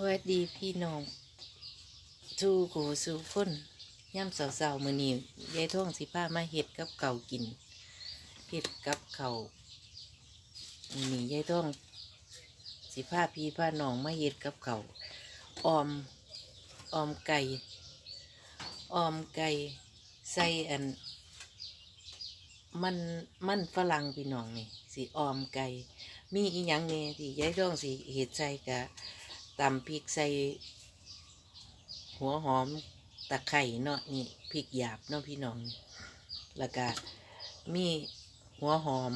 วัสดีพี่น้องสู่กูสู่คนย่ำเสาๆมือนี้ยายท่องสิพามาเฮ็ดกับเก่ากินเฮ็ดกับเขามือนี้ยายท่องสิพาพี่พาน้องมาเฮ็ดกับเขาออมออมไก่ออมไก่ใส่อันมันมันฝรั่งพี่น้องนี่สิออมไก่มีอีหยังเนี่ยที่ยายท่องสิเฮ็ดใส่กะ ตำพริกใส่หัวหอมตะไคร่เนาะนี่พริกหยาบเนาะพี่น้อง แล้วก็มีหัวหอม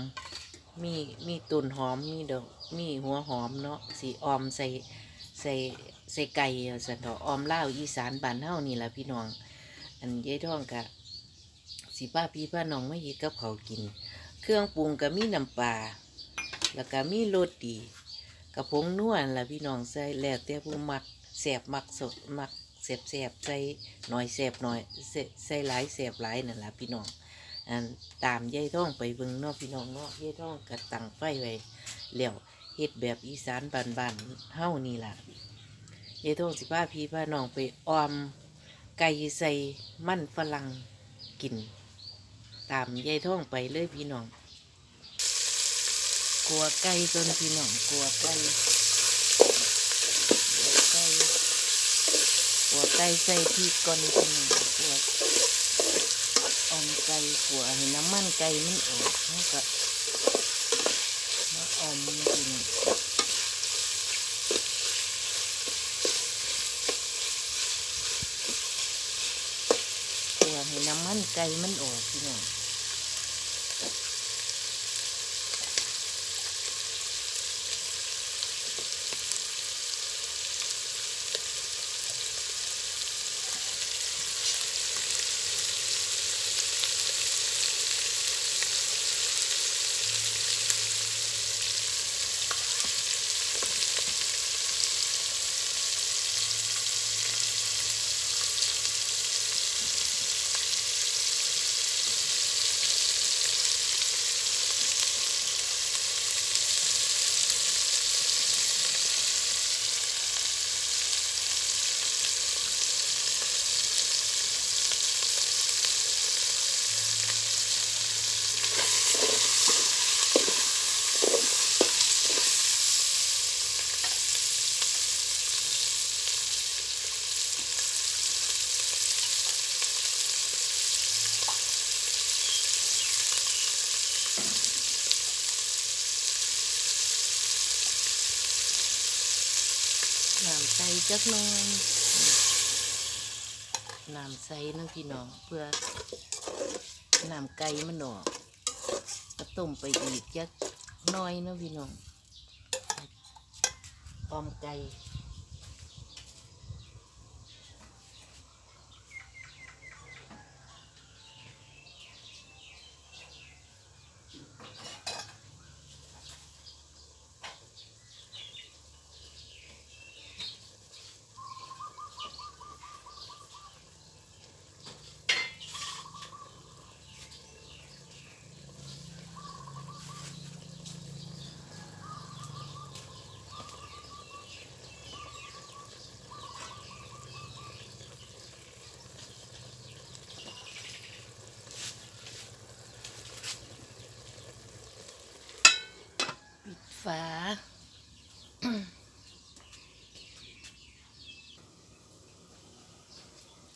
มีมีตุ่นหอมมีดอกมีหัวหอมเนาะสีออมใส่ใส่ใส่ไก่สันดอกออมเล่าอีสานบ้านเฮานี่แหละพี่น้อง อันยายท่องกะสีป้าพี่ป้าน้องไม่เฮ็ดกับเขากิน เครื่องปรุงก็มีน้ำปลาแล้วก็มีรสดี กระพงนวลล่ะพี่น้องใส่แล้วแต่ผู้มักแสบมักสดมักแสบแสบใส่หน่อยแสบหน่อยใส่หลายแสบหลายนั่นล่ะพี่น้องอันตามยายท่องไปเบิ่งเนาะพี่น้องเนาะยายท่องก็ตั้งไฟไว้แล้วเฮ็ดแบบอีสานบ้านๆเฮานี่ล่ะยายท่องสิพาพี่พาน้องไปออมไก่ใส่มันฝรั่งกิน ตามยายท่องไปเลยพี่น้อง กลัวไก่จนพี่น้องกลัวไก่กลัวไก่กลัวไก่ใส่พริกก่อนพี่น้องกลัวอมไก่กลัวให้น้ำมันไก่มันออกแล้วก็มาออมพี่น้องกลัวให้น้ำมันไก่มันออกพี่น้อง น้ำใส่จักหน่อยน้ำใส่น้ำพี่น้องเพื่อน้ำไก่มันออกก็ต้มไปอีกจักน้อยนะพี่น้องปอมไก่ปิดฝา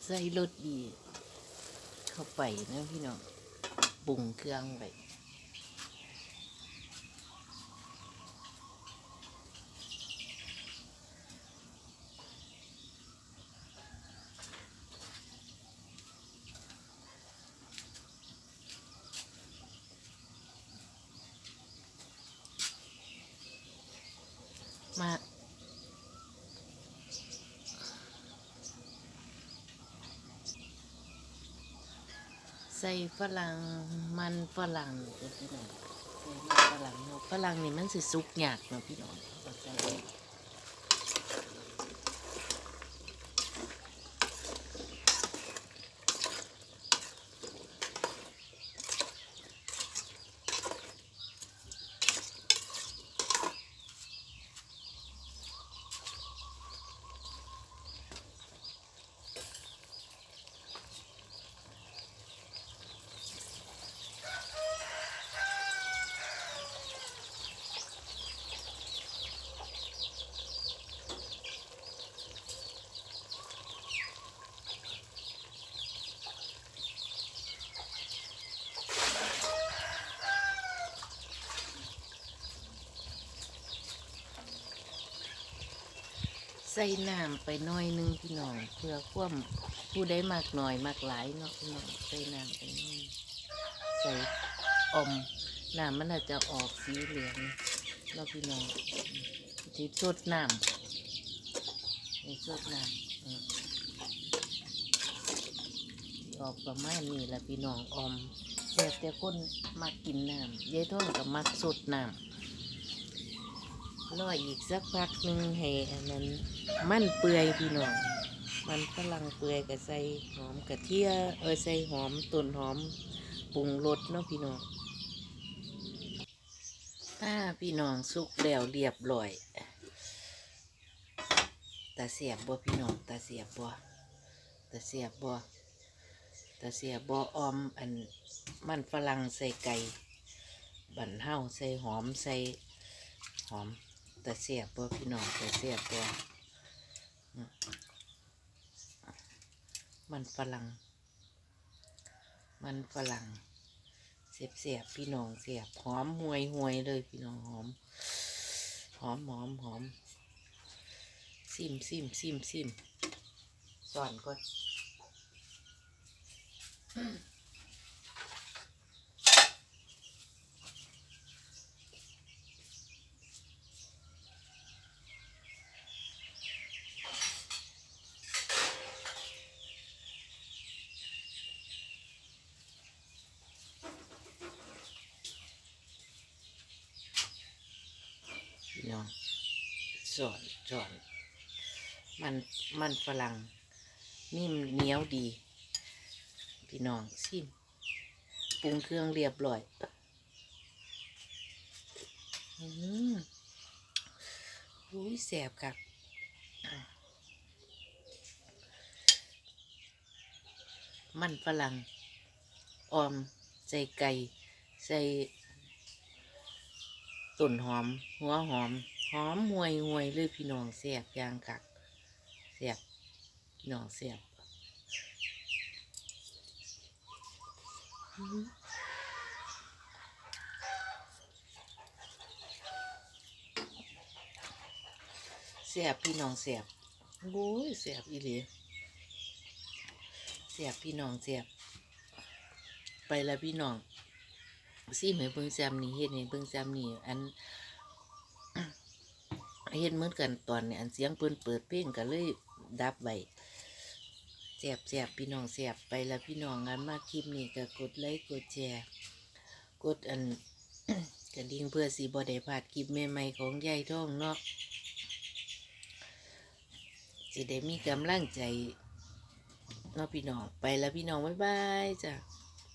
ใส่รสดี เข้าไปนะพี่น้องปรุงเครื่องไปมา ใส่ฝรั่งมันฝรั่งพี่น้องใส่มันฝรั่งเนาะฝรั่งนี่มันสิสุกยากเนาะพี่น้อง ส่ใส่น้ำไปน้อยนึงพี่น้องเพื่อความผู้ได้มากหน่อยมากหลายเนาะพี่น้องใส่น้ำไปน้อยใส่อมน้ำมันอาจจะออกสีเหลืองเนาะพี่น้องที่สดน้ำในสดน้ำอืมออกประมาณนี้แหละพี่น้องออมแต่แต่คนมักกินน้ำยายท่องกับมักสดน้ำ รออีกสักพักหนึ่งให้อันมันมันเปื่อยพี่น้องมันฝรั่งเปื่อยก็ใส่หอมกระเทียเออใส่หอมต้นหอมปรุงรสเนาะพี่น้องถ้าพี่น้องสุกแล้วเรียบร้อยตาเสียบบ่พี่น้องตาเสียบบ่ตาเสียบบ่ตาเสียบบ่ออมอันมันฝรั่งใส่ไก่บั่นเฮาใส่หอมใส่หอม แต่เสียบบ่พี่น้องแต่เสียบบ่อืมมันฝรั่ง มันฝรั่ง เสียบเสียบพี่น้องเสียบหอมหวยหวยเลยพี่น้องหอม หอมหอมหอมซิมซิมซิมซิมสอนก่อนพี่น้อง สอนสอน มันมันฝรั่งนิ่มเหนียวดี พี่น้องซิมปรุงเครื่องเรียบร้อยอืมอุ้ยแสบครับมันฝรั่งออมใส่ไก่ ใส่ต้นหอม หัวหอม หอมหวยหวยเลยพี่น้องแสบยางกักแสบพี่น้องแสบอื้อแสบพี่น้องแสบโอ้ยแสบอีหลีแสบพี่น้องแสบไปแล้วพี่น้องซีเหมือนเบิ่งแซมนี่เฮ็ดให้เบิ่งแซมนี่อัน เฮ็ดเหมือนกันตอนเนี้อันเสียงเพิ่นเปิดเพลงก็เลยดับไว้แสบแสบพี่น้องแสบไปแล้วพี่น้องกันมาคลิปนี้ก็กดไลค์กดแชร์กดอันกระดิ่งเพื่อสิบ่ได้พลาดคลิปใหม่ๆของยายท่องเนาะสิได้มีกำลังใจเนาะพี่น้องไปแล้วพี่น้องบ๊ายบายจ้ะ